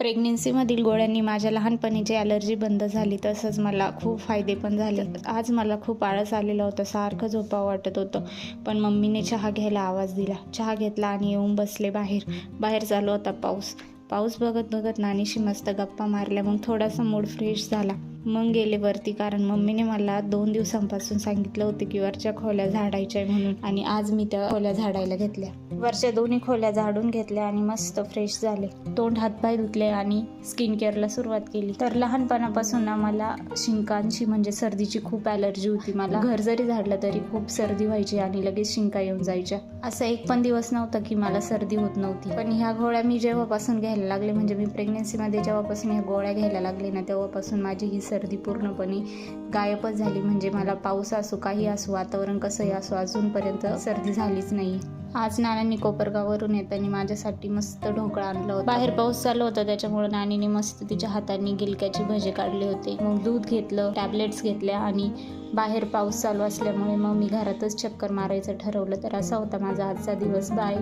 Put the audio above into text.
प्रेग्नेन्सीमधील गोळ्यांनी माझ्या लहानपणीची ॲलर्जी बंद झाली तसंच मला खूप फायदे पण झाले. आज मला खूप आळस आलेला होता सारखं झोपा वाटत होतं. पण मम्मीने चहा घ्यायला आवाज दिला. चहा घेतला आणि येऊन बसले बाहेर. बाहेर चालू होता पाऊस. पाऊस बघत बघत नानीशी मस्त गप्पा मारल्या. मग थोडासा मूड फ्रेश झाला. मग गेले वरती कारण मम्मीने मला दोन दिवसांपासून सांगितलं होतं की वरच्या खोल्या झाडायच्या म्हणून. आणि आज मी त्या खोल्या झाडायला घेतल्या. वरच्या दोन्ही खोल्या झाडून घेतल्या आणि मस्त फ्रेश झाले. तोंड हातपाय धुतले आणि स्किन केअरला सुरुवात केली. तर लहानपणापासून ना मला शिंकांची म्हणजे सर्दीची खूप ॲलर्जी होती. मला घर जरी झाडलं तरी खूप सर्दी व्हायची आणि लगेच शिंका येऊन जायच्या. असं एक पण दिवस नव्हता की मला सर्दी होत नव्हती. पण ह्या गोळ्या मी जेव्हापासून घ्यायला लागले म्हणजे मी प्रेग्नेन्सीमध्ये जेव्हापासून ह्या गोळ्या घ्यायला लागले ना तेव्हापासून माझी ही सर्दी पूर्णपणे गायबच झाली. म्हणजे मला पाऊस असो काही असो वातावरण कसंही असो अजूनपर्यंत सर्दी झालीच नाही. आज नानांनी कोपरगाववरून येताना माझ्यासाठी मस्त ढोकळा आणलं होता. बाहेर पाऊस चालू होता त्याच्यामुळे नानीने मस्त तिच्या हातांनी गिलक्याची भजे काढले होते. मग दूध घेतलं टॅबलेट्स घेतल्या आणि बाहेर पाऊस चालू असल्यामुळे मग मी घरातच चक्कर मारायचं ठरवलं. तर असा होता माझा आजचा दिवस. बाय.